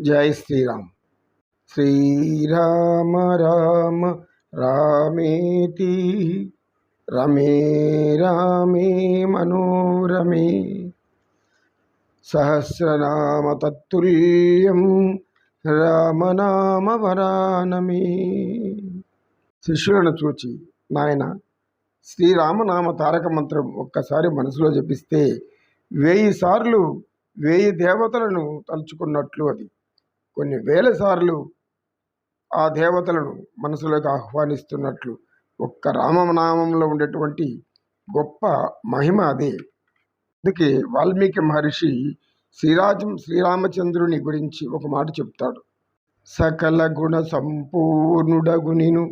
జై శ్రీరామ్. శ్రీరామ రామ రామేతి రమే రామే మనోరమే. సహస్రనామ తత్తుల్యం రామనామ వరానమే. శిష్యులను చూచి నాయన శ్రీరామనామ తారక మంత్రం ఒక్కసారి మనసులో జపిస్తే వెయ్యి సార్లు వెయ్యి దేవతలను తలుచుకున్నట్లు అది. కొన్ని వేల సార్లు ఆ దేవతలను మనసులోకి ఆహ్వానిస్తున్నట్లు ఒక్క రామనామంలో ఉండేటువంటి గొప్ప మహిమ అదే. అందుకే వాల్మీకి మహర్షి శ్రీరాజం శ్రీరామచంద్రుని గురించి ఒక మాట చెప్తాడు. సకల గుణ సంపూర్ణుడగునిను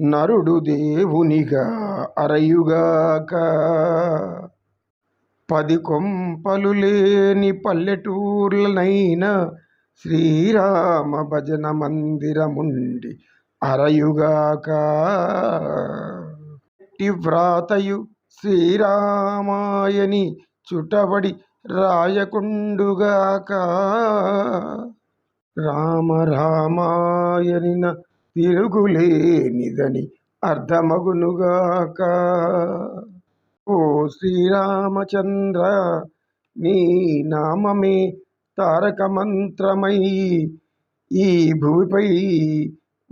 నరుడు దేవునిగా అరయుగాక. పది కొంపలు లేని పల్లెటూర్లనైనా శ్రీరామ భజన మందిరముండి అరయుగాక. వ్రాతయు శ్రీరామాయని చుటబడి రాయకుండుగాక. రామ రామాయనిన తిరుగులేనిదని అర్థమగునుగాక. ఓ శ్రీరామచంద్ర నీ నామమే తారక మంత్రమై ఈ భూమిపై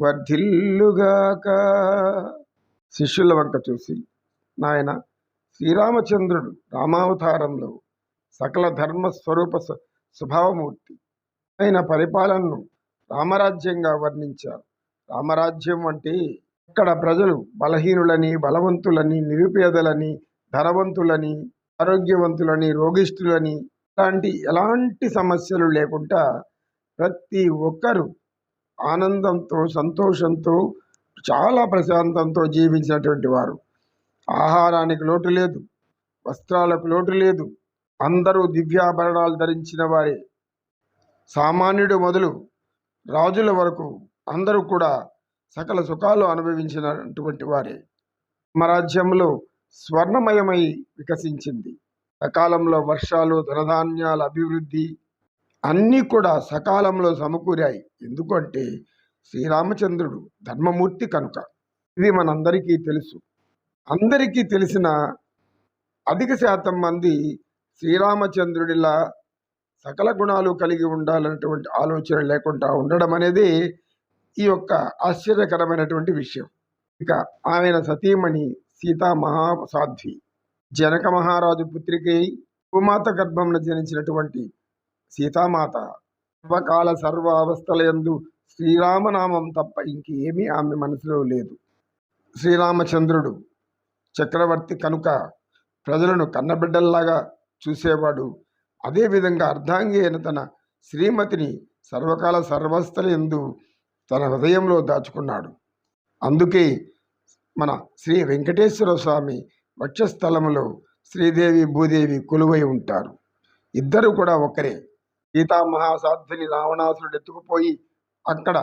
వర్ధిల్లుగాక. శిష్యుల వంక చూసి నాయన శ్రీరామచంద్రుడు రామావతారంలో సకల ధర్మ స్వరూప స్వభావమూర్తి. ఆయన పరిపాలనను రామరాజ్యంగా వర్ణించారు. రామరాజ్యం అంటే ఇక్కడ ప్రజలు బలహీనులని బలవంతులని నిరుపేదలని ధనవంతులని ఆరోగ్యవంతులని రోగిష్ఠులని ఇలాంటి ఎలాంటి సమస్యలు లేకుండా ప్రతి ఒక్కరూ ఆనందంతో సంతోషంతో చాలా ప్రశాంతంతో జీవించినటువంటి వారు. ఆహారానికి లోటు లేదు వస్త్రాలకు లోటు లేదు అందరూ దివ్యాభరణాలు ధరించిన వారే. సామాన్యుడు మొదలు రాజుల వరకు అందరూ కూడా సకల సుఖాలు అనుభవించినటువంటి వారే. రాజ్యంలో స్వర్ణమయమై వికసించింది. సకాలంలో వర్షాలు ధనధాన్యాల అభివృద్ధి అన్నీ కూడా సకాలంలో సమకూరాయి. ఎందుకంటే శ్రీరామచంద్రుడు ధర్మమూర్తి కనుక. ఇది మనందరికీ తెలుసు. అందరికీ తెలిసిన అధిక శాతం మంది శ్రీరామచంద్రుడిలా సకల గుణాలు కలిగి ఉండాలన్నటువంటి ఆలోచన లేకుండా ఉండడం అనేది ఈ యొక్క ఆశ్చర్యకరమైనటువంటి విషయం. ఇక ఆయన సతీమణి సీతా మహాసాధ్వి. జనక మహారాజు పుత్రికై భూమాత గర్భంలో జనించినటువంటి సీతామాత సర్వకాల సర్వ అవస్థలయందు శ్రీరామనామం తప్ప ఇంకేమీ ఆమె మనసులో లేదు. శ్రీరామచంద్రుడు చక్రవర్తి కనుక ప్రజలను కన్నబిడ్డల్లాగా చూసేవాడు అదేవిధంగా అర్ధాంగి అయిన తన శ్రీమతిని సర్వకాల సర్వస్థల ఎందు తన హృదయంలో దాచుకున్నాడు. అందుకే మన శ్రీ వెంకటేశ్వర స్వామి వక్షస్థలములో శ్రీదేవి భూదేవి కొలువై ఉంటారు. ఇద్దరు కూడా ఒకరే. సీతామహాసాధ్విని రావణాసురుడు ఎత్తుకుపోయి అక్కడ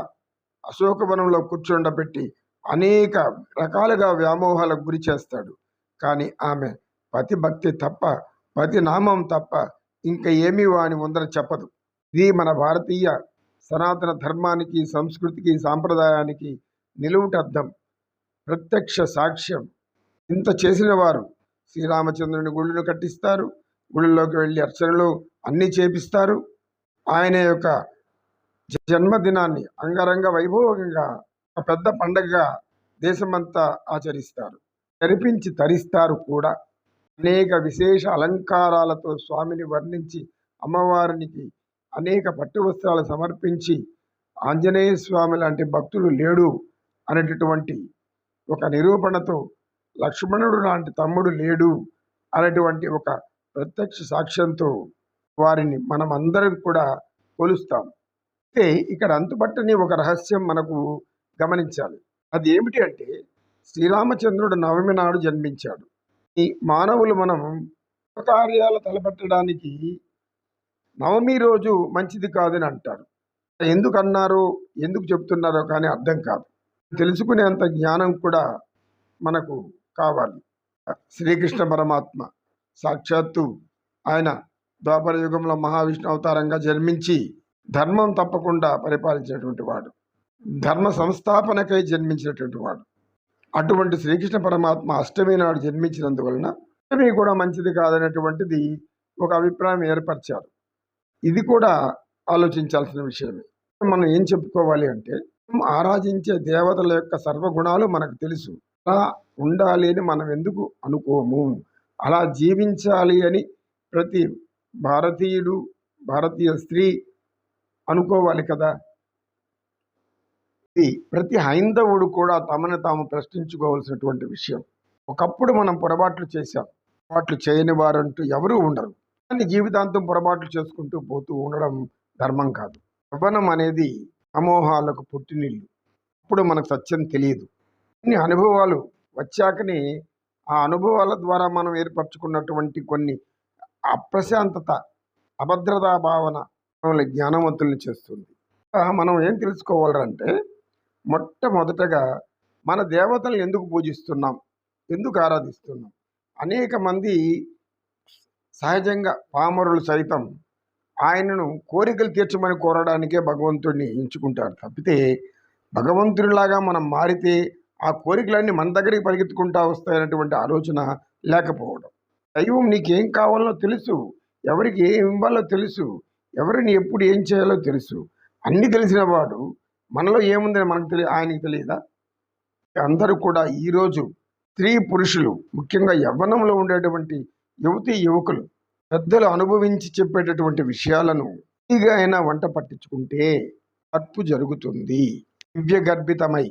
అశోకవనంలో కూర్చుండబెట్టి అనేక రకాలుగా వ్యామోహాలకు గురి చేస్తాడు. కానీ ఆమె పతి భక్తి తప్ప పతి నామం తప్ప ఇంకా ఏమీ వాని ముందర చెప్పదు. ఇది మన భారతీయ సనాతన ధర్మానికి సంస్కృతికి సాంప్రదాయానికి నిలువుటద్దం. ప్రత్యక్ష సాక్ష్యం. ఇంత చేసిన వారు శ్రీరామచంద్రుని గుళ్ళను కట్టిస్తారు. గుళ్ళలోకి వెళ్ళి అర్చనలు అన్నీ చేపిస్తారు. ఆయన యొక్క జన్మదినాన్ని అంగరంగ వైభవంగా ఒక పెద్ద పండగగా దేశమంతా ఆచరిస్తారు. జరిపించి తరిస్తారు కూడా. అనేక విశేష అలంకారాలతో స్వామిని వర్ణించి అమ్మవారికి అనేక పట్టు వస్త్రాలు సమర్పించి ఆంజనేయ స్వామి లాంటి భక్తులు లేడు అనేటటువంటి ఒక నిరూపణతో లక్ష్మణుడు లాంటి తమ్ముడు లేడు అనేటువంటి ఒక ప్రత్యక్ష సాక్ష్యంతో వారిని మనం అందరం కూడా కొలుస్తాం. అయితే ఇక్కడ అంతుపట్టని ఒక రహస్యం మనకు గమనించాలి. అది ఏమిటి అంటే శ్రీరామచంద్రుడు నవమి నాడు జన్మించాడు. ఈ మానవులు మనం కార్యాలు తలపెట్టడానికి నవమి రోజు మంచిది కాదని అంటారు. ఎందుకు ఎందుకు చెప్తున్నారో కానీ అర్థం కాదు. తెలుసుకునేంత జ్ఞానం కూడా మనకు కావాలి. శ్రీకృష్ణ పరమాత్మ సాక్షాత్తు ఆయన ద్వాపర యుగంలో మహావిష్ణు అవతారంగా జన్మించి ధర్మం తప్పకుండా పరిపాలించినటువంటి వాడు. ధర్మ సంస్థాపనకై జన్మించినటువంటి వాడు. అటువంటి శ్రీకృష్ణ పరమాత్మ అష్టమి నాడు జన్మించినందువలన అష్టమి కూడా మంచిది కాదనేటువంటిది ఒక అభిప్రాయం ఏర్పరిచారు. ఇది కూడా ఆలోచించాల్సిన విషయమే. మనం ఏం చెప్పుకోవాలి అంటే ఆరాధించే దేవతల యొక్క సర్వగుణాలు మనకు తెలుసు. ఉండాలి అని మనం ఎందుకు అనుకోము? అలా జీవించాలి అని ప్రతి భారతీయుడు భారతీయ స్త్రీ అనుకోవాలి కదా? ఇది ప్రతి హైందవుడు కూడా తమను తాము ప్రశ్నించుకోవాల్సినటువంటి విషయం. ఒకప్పుడు మనం పొరపాట్లు చేశాం. పొరపాట్లు చేయని వారంటూ ఎవరూ ఉండరు. కానీ జీవితాంతం పొరపాట్లు చేసుకుంటూ పోతూ ఉండడం ధర్మం కాదు. యవ్వనం అనేది అమోహాలకు పుట్టినిల్లు. అప్పుడు మనకు సత్యం తెలియదు. కొన్ని అనుభవాలు వచ్చాకనే ఆ అనుభవాల ద్వారా మనం ఏర్పరచుకున్నటువంటి కొన్ని అప్రశాంతత అభద్రతా భావన మనల్ని జ్ఞానవంతుల్ని చేస్తుంది. మనం ఏం తెలుసుకోవాలంటే మొట్టమొదటగా మన దేవతలను ఎందుకు పూజిస్తున్నాం ఎందుకు ఆరాధిస్తున్నాం? అనేక మంది సహజంగా పామరులు సైతం ఆయనను కోరికలు తీర్చమని కోరడానికే భగవంతుడిని ఎంచుకుంటారు. తప్పితే భగవంతుడిలాగా మనం మారితే ఆ కోరికలన్నీ మన దగ్గరికి పరిగెత్తుకుంటా వస్తాయనేటువంటి ఆలోచన లేకపోవడం. దైవం నీకేం కావాలో తెలుసు ఎవరికి ఏం ఇవ్వాలో తెలుసు ఎవరిని ఎప్పుడు ఏం చేయాలో తెలుసు. అన్నీ తెలిసిన వాడు మనలో ఏముందని మనకు తెలియ ఆయనకి తెలియదా? అందరూ కూడా ఈరోజు స్త్రీ పురుషులు ముఖ్యంగా యవ్వనంలో ఉండేటువంటి యువతి యువకులు పెద్దలు అనుభవించి చెప్పేటటువంటి విషయాలను ఇదిగా అయినా వంట పట్టించుకుంటే తప్పు జరుగుతుంది. దివ్యగర్భితమై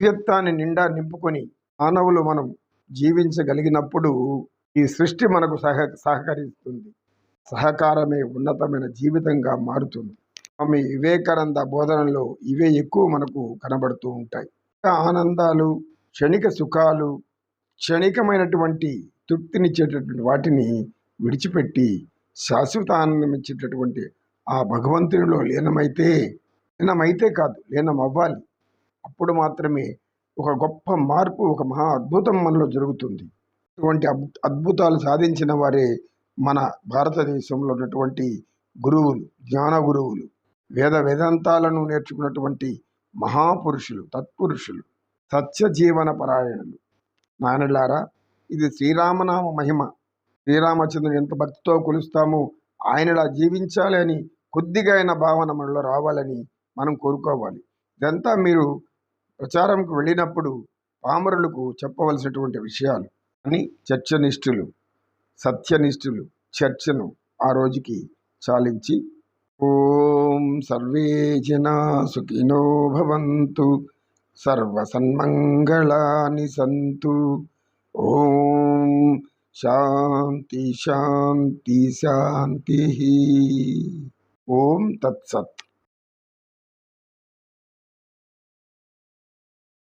దివ్యత్వాన్ని నిండా నింపుకొని మానవులు మనం జీవించగలిగినప్పుడు ఈ సృష్టి మనకు సహ సహకరిస్తుంది. సహకారమే ఉన్నతమైన జీవితంగా మారుతుంది. స్వామి వివేకానంద బోధనలో ఇవే ఎక్కువ మనకు కనబడుతూ ఉంటాయి. ఆనందాలు క్షణిక సుఖాలు క్షణికమైనటువంటి తృప్తినిచ్చేటటువంటి వాటిని విడిచిపెట్టి శాశ్వత ఆనందం ఇచ్చేటటువంటి ఆ భగవంతునిలో లీనమైతే లీనమైతే కాదు లీనం అవ్వాలి అప్పుడు మాత్రమే ఒక గొప్ప మార్పు ఒక మహా అద్భుతం మనలో జరుగుతుంది. ఇటువంటి అద్- అద్భుతాలు సాధించిన వారే మన భారతదేశంలో ఉన్నటువంటి గురువులు జ్ఞాన గురువులు. వేద వేదాంతాలను నేర్చుకున్నటువంటి మహాపురుషులు తత్పురుషులు సత్య జీవన పరాయణులు. నాయనలారా ఇది శ్రీరామనామ మహిమ. శ్రీరామచంద్రుని ఎంత భక్తితో కొలుస్తామో ఆయనలా జీవించాలి అని కొద్దిగా అయిన భావన మనలో రావాలని మనం కోరుకోవాలి. ఇదంతా మీరు ప్రచారంకు వెళ్ళినప్పుడు పామరులకు చెప్పవలసినటువంటి విషయాలు. అని చర్చనిష్ఠులు సత్యనిష్ఠులు చర్చను ఆ రోజుకి చాలించి ఓం సర్వే జనా సుఖినో భవంతు సర్వసన్మంగళాని సంతు ఓం శాంతి శాంతి శాంతి. ఓం తత్సత్.